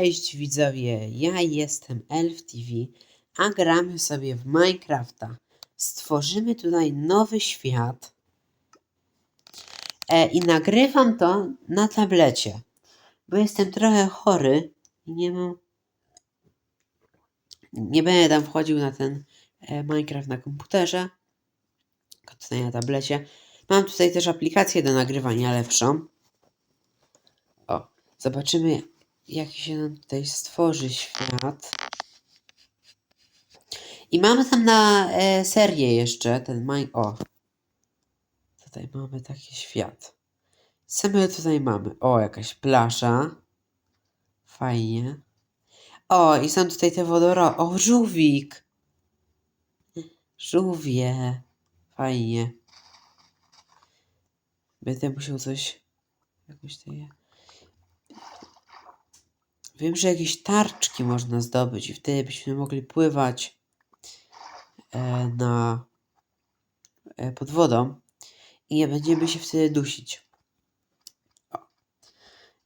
Cześć widzowie, ja jestem Elf TV, a gramy sobie w Minecrafta. Stworzymy tutaj nowy świat e, i nagrywam to na tablecie, bo jestem trochę chory i nie mam... Nie będę tam wchodził na ten e, Minecraft na komputerze, tylko tutaj na tablecie. Mam tutaj też aplikację do nagrywania lepszą. O, zobaczymy jaki się nam tutaj stworzy świat. I mamy tam na e, serię jeszcze ten maj. O! Tutaj mamy taki świat. Co my tutaj mamy? O, jakaś plaża. Fajnie. O, i są tutaj te wodoro. O, żółwik! Żółwie. Fajnie. Będę musiał coś. Jakoś tutaj. Wiem, że jakieś tarczki można zdobyć i wtedy byśmy mogli pływać e, na e, pod wodą i nie będziemy się wtedy dusić.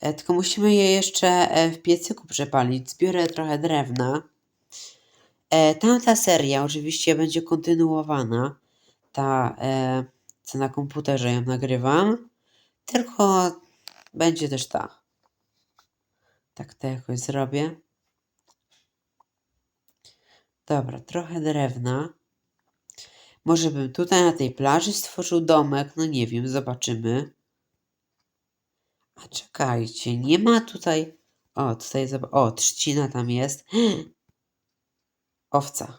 E, tylko musimy je jeszcze w piecyku przepalić. Zbiorę trochę drewna. Tamta seria oczywiście będzie kontynuowana. Ta, co na komputerze ją nagrywam. Tylko będzie też ta. Tak to jakoś zrobię. Dobra, trochę drewna. Może bym tutaj na tej plaży stworzył domek. No nie wiem, zobaczymy. A czekajcie, nie ma tutaj. O, tutaj O, trzcina tam jest. Owca.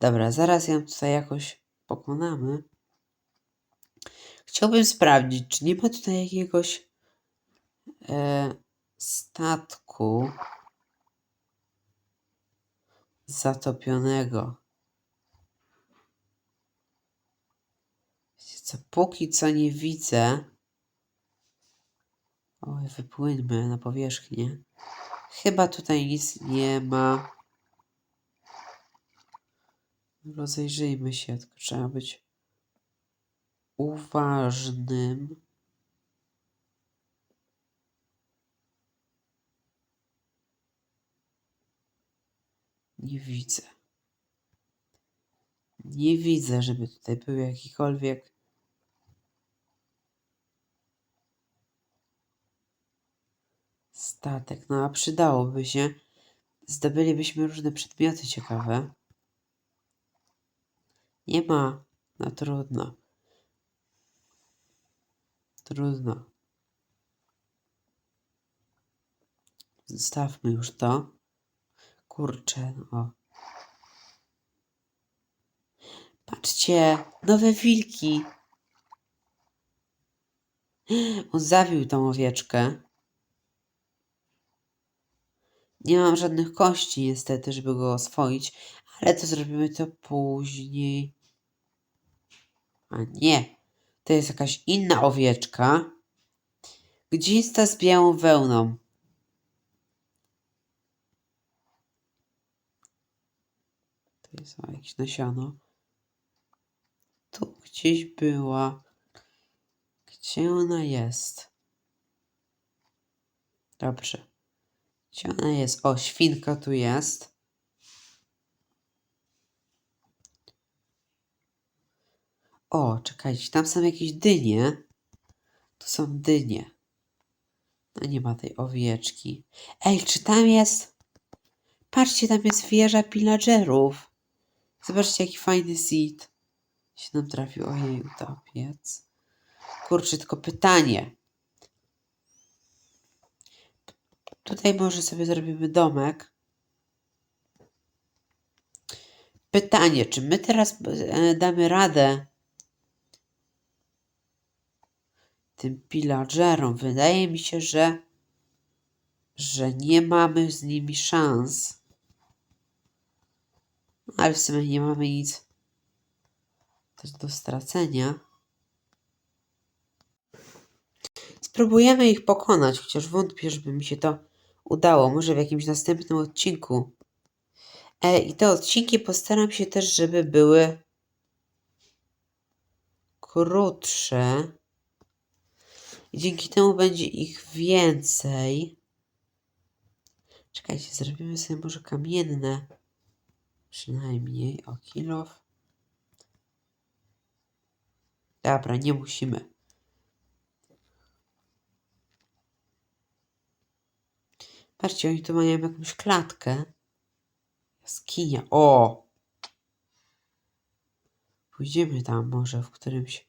Dobra, zaraz ją tutaj jakoś pokonamy. Chciałbym sprawdzić, czy nie ma tutaj jakiegoś. E, statku zatopionego. Co, póki co nie widzę. Oj, wypłyńmy na powierzchnię. Chyba tutaj nic nie ma. Rozejrzyjmy się, tylko trzeba być uważnym. Nie widzę. Nie widzę, żeby tutaj był jakikolwiek. Statek. No a przydałoby się. Zdobylibyśmy różne przedmioty ciekawe. Nie ma. No trudno. Trudno. Zostawmy już to. Kurczę, no. Patrzcie, nowe wilki. On zawił tą owieczkę. Nie mam żadnych kości niestety, żeby go oswoić, ale to zrobimy to później. A nie, to jest jakaś inna owieczka. Gdzie jest ta z białą wełną? Jest o, jakieś nasiono. Tu gdzieś była. Gdzie ona jest? Dobrze. Gdzie ona jest? O, świnka tu jest. O, czekajcie, tam są jakieś dynie. Tu są dynie. No nie ma tej owieczki. Ej, czy tam jest... Patrzcie, tam jest wieża pillagerów. Zobaczcie, jaki fajny seed się nam trafił. Ojej, utopiec. Kurczę, tylko pytanie. Tutaj może sobie zrobimy domek. Pytanie, czy my teraz e, damy radę tym pillagerom? Wydaje mi się, że że nie mamy z nimi szans. Ale w sumie nie mamy nic też do stracenia. Spróbujemy ich pokonać, chociaż wątpię, żeby mi się to udało. Może w jakimś następnym odcinku. E, I te odcinki postaram się też, żeby były krótsze. I dzięki temu będzie ich więcej. Czekajcie, zrobimy sobie może kamienne. Przynajmniej o kilof. Dobra, nie musimy. Patrzcie, oni tu mają jakąś klatkę. Jaskinia. O! Pójdziemy tam może w którymś.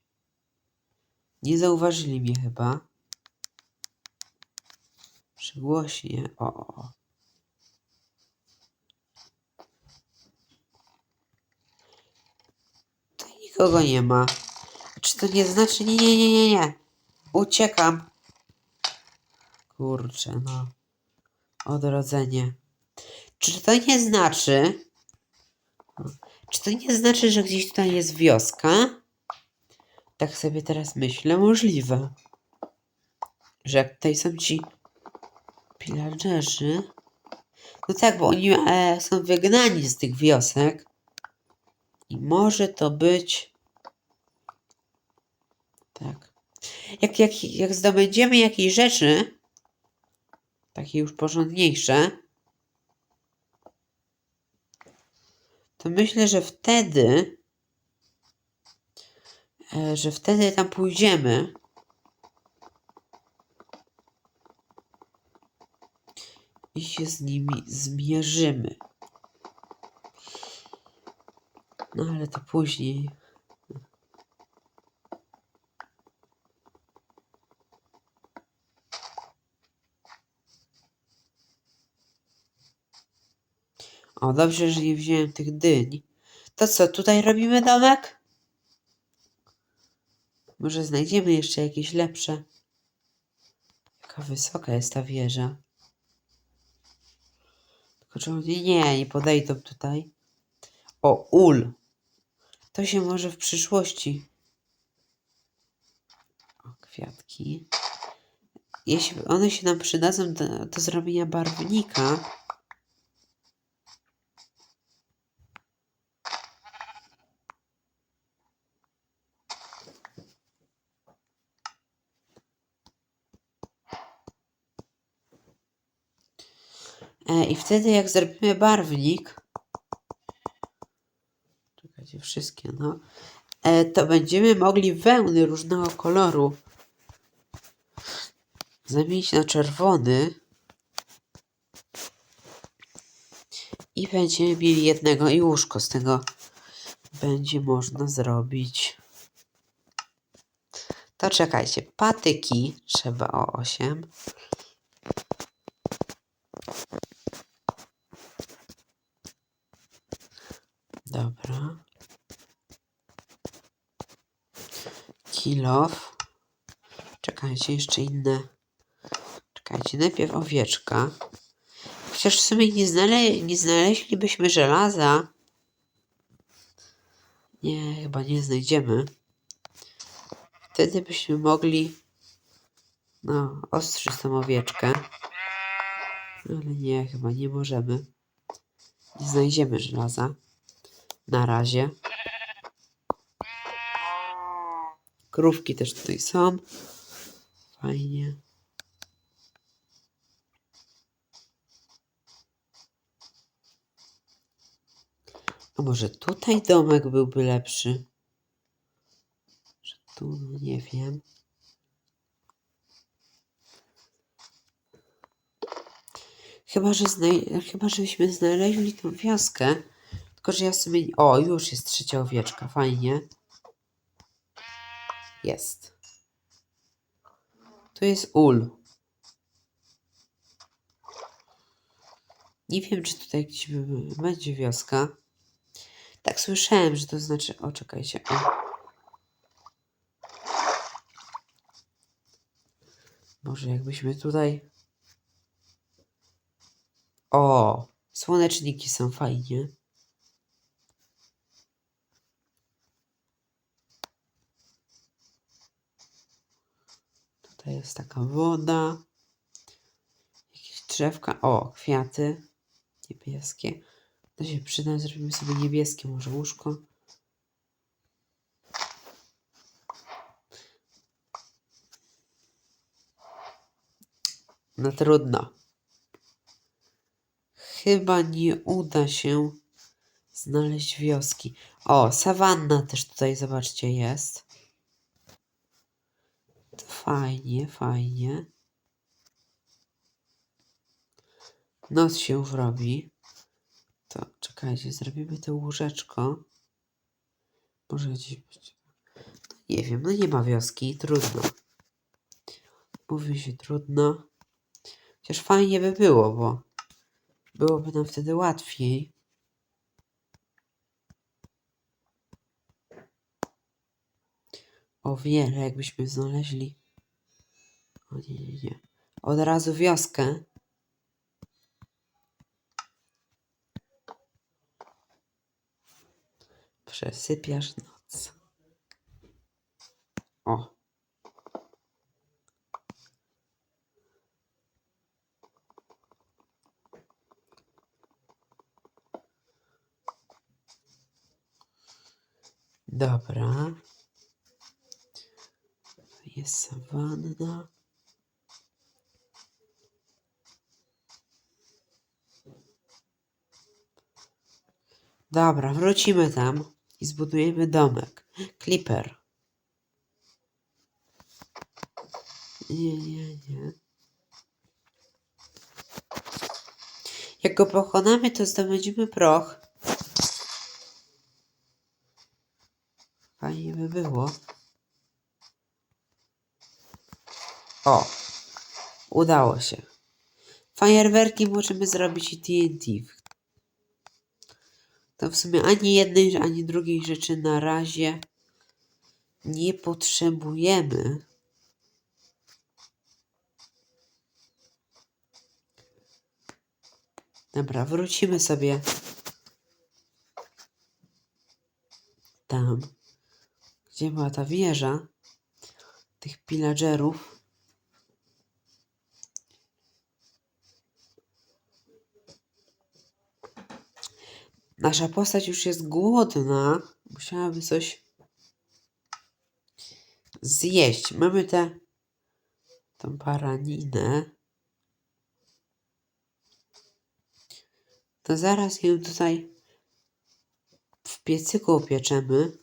Nie zauważyli mnie chyba. Przygłośnie. O, o, o. Tutaj nikogo nie ma. Czy to nie znaczy? Nie, nie, nie, nie, nie. Uciekam. Kurczę, no. Odrodzenie. Czy to nie znaczy? Czy to nie znaczy, że gdzieś tutaj jest wioska? Tak sobie teraz myślę, możliwe. Że jak tutaj są ci pillagerzy. No tak, bo oni e, są wygnani z tych wiosek. I może to być. Tak. Jak, jak, jak zdobędziemy jakieś rzeczy, takie już porządniejsze, to myślę, że wtedy, e, że wtedy tam pójdziemy. I się z nimi zmierzymy. No ale to później. O, dobrze, że nie wziąłem tych dyń. To co, tutaj robimy domek? Może znajdziemy jeszcze jakieś lepsze. Jaka wysoka jest ta wieża. Tylko oni nie, nie podejdą tutaj. O, ul. To się może w przyszłości. O, kwiatki. Jeśli one się nam przydadzą do, do zrobienia barwnika, I wtedy jak zrobimy barwnik, czekajcie, wszystkie, no, e, to będziemy mogli wełny różnego koloru zamienić na czerwony i będziemy mieli jednego i łóżko z tego będzie można zrobić. To czekajcie, patyki trzeba o 8. Dobra. Kilof. Czekajcie, jeszcze inne. Czekajcie, najpierw owieczka. Chociaż w sumie nie, znale nie znaleźlibyśmy żelaza. Nie, chyba nie znajdziemy. Wtedy byśmy mogli no, ostrzyć tą owieczkę. Ale nie, chyba nie możemy. Nie znajdziemy żelaza. Na razie. Krówki też tutaj są. Fajnie. A może tutaj domek byłby lepszy? Że tu, no nie wiem. Chyba, że znaj- chyba, żebyśmy znaleźli tą wioskę. Tylko, że ja sobie... O, już jest trzecia owieczka. Fajnie. Jest. Tu jest ul. Nie wiem, czy tutaj gdzieś będzie wioska. Tak słyszałem, że to znaczy... O, czekajcie. O. Może jakbyśmy tutaj... O! Słoneczniki są fajnie. Jest taka woda. Jakieś drzewka. O, kwiaty niebieskie. To się przyda, zrobimy sobie niebieskie może łóżko. No trudno. chyba nie uda się znaleźć wioski. O, sawanna też tutaj, zobaczcie, jest. Fajnie, fajnie. Noc się już robi. To czekajcie, zrobimy to łóżeczko. Może gdzieś być. Nie wiem, no nie ma wioski, trudno. Mówi się trudno. Chociaż fajnie by było, bo byłoby nam wtedy łatwiej. O wiele, jakbyśmy znaleźli. Od razu wioskę. Przesypiasz noc. O. Dobra. Jest sawanna. Dobra, wrócimy tam i zbudujemy domek. Clipper. Nie, nie, nie. Jak go pokonamy, to zdobędziemy proch. Fajnie by było. O, udało się. Fajerwerki możemy zrobić i TNT. To w sumie ani jednej, ani drugiej rzeczy na razie nie potrzebujemy. Dobra, wrócimy sobie tam, gdzie była ta wieża tych pillagerów. Nasza postać już jest głodna. Musiałaby coś zjeść. Mamy tę tą baraninę. To zaraz ją tutaj w piecyku upieczemy.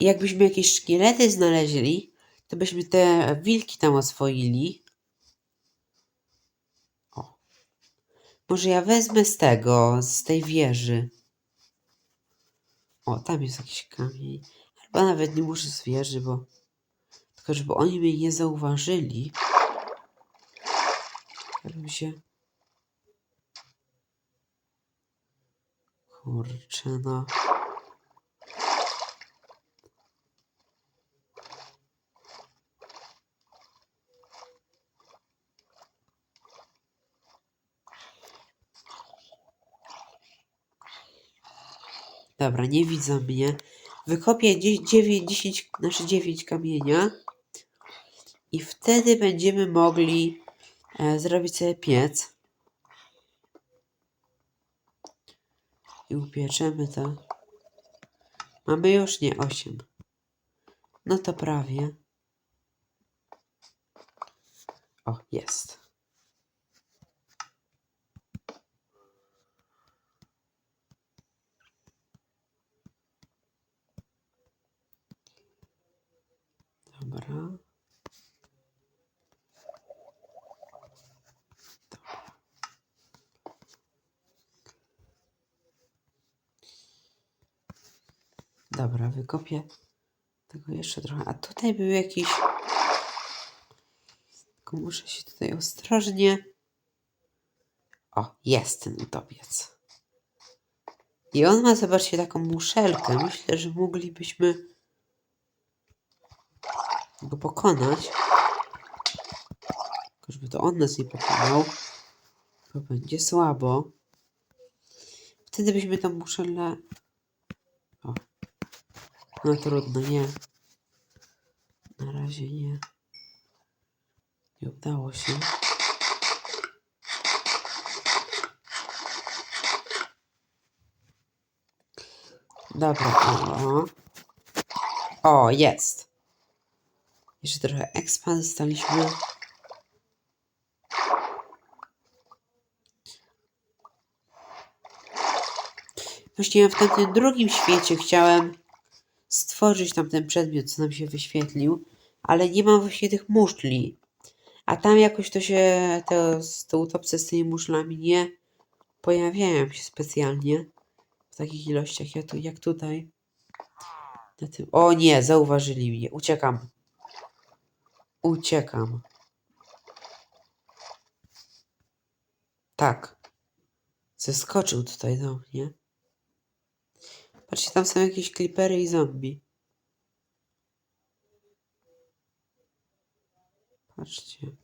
I jakbyśmy jakieś szkielety znaleźli, to byśmy te wilki tam oswoili. Może ja wezmę z tego, z tej wieży. O, tam jest jakiś kamień. Chyba nawet nie muszę z wieży, bo... Tylko żeby oni mnie nie zauważyli. Żebym się... Kurczę, no... Dobra, nie widzą mnie. Wykopię 9, 10, znaczy 9 kamienia. I wtedy będziemy mogli e, zrobić sobie piec. I upieczemy to. Mamy już nie 8. No to prawie. O, jest. Dobra. Dobra, wykopię tego jeszcze trochę. A tutaj był jakiś. Tylko muszę się tutaj ostrożnie. O, jest ten utopiec. I on ma, zobaczcie, taką muszelkę. Myślę, że moglibyśmy go pokonać. Tylko żeby to on nas nie pokonał. To będzie słabo. Wtedy byśmy tą muszelę... O. No trudno, nie. Na razie nie. Nie udało się. Dobra, o. O, jest. Jeszcze trochę expa dostaliśmy. Właśnie w tamtym drugim świecie chciałem stworzyć tam ten przedmiot, co nam się wyświetlił, ale nie mam właśnie tych muszli. A tam jakoś to się, te, te utopce z tymi muszlami nie pojawiają się specjalnie w takich ilościach jak tutaj. Na tym. O nie, zauważyli mnie. Uciekam. Uciekam. Tak. Zeskoczył tutaj do mnie. Patrzcie, tam są jakieś klipery i zombie. Patrzcie.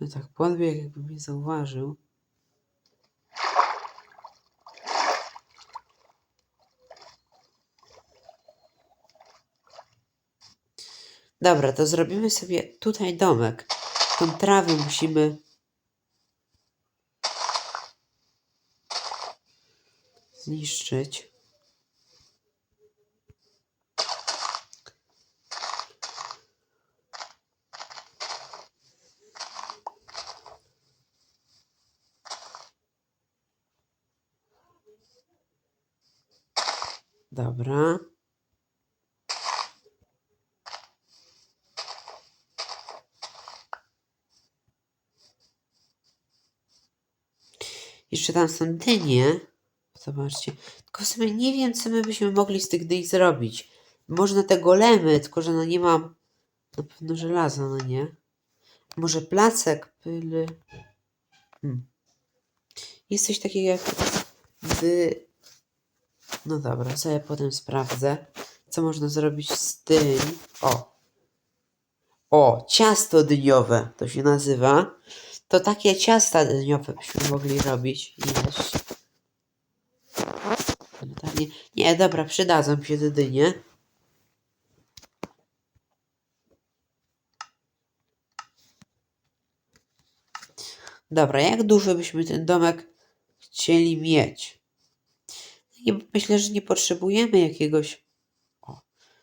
No tak podbiegł, jakby mnie zauważył. Dobra, to zrobimy sobie tutaj domek. Tą trawę musimy zniszczyć. Dobra. Jeszcze tam są dynie. Zobaczcie. Tylko w sumie nie wiem, co my byśmy mogli z tych dyń zrobić. Można te golemy, tylko że no nie mam na pewno żelaza, no nie. Może placek, pyly. Hmm. Jest coś takiego jak dy... No dobra, sobie potem sprawdzę, co można zrobić z dyń. O! O, ciasto dyniowe to się nazywa. To takie ciasta dyniowe byśmy mogli robić. Ileś. Nie, nie, dobra, przydadzą się te dynie. Dobra, jak duży byśmy ten domek chcieli mieć? Nie, myślę, że nie potrzebujemy jakiegoś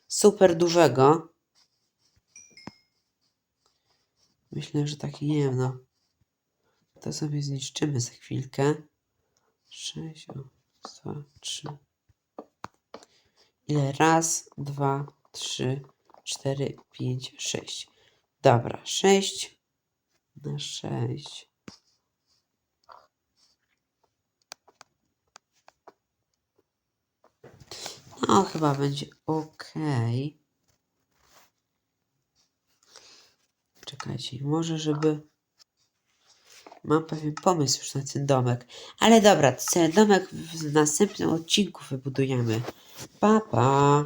super dużego. Myślę, że taki, nie wiem, no. To sobie zniszczymy za chwilkę. 6, 2, 3. Ile? Raz, dwa, trzy, cztery, pięć, sześć. Dobra, sześć na sześć. No, chyba będzie ok. Czekajcie, może żeby... Mam pewien pomysł już na ten domek. Ale dobra, sobie domek w następnym odcinku wybudujemy. Pa, pa.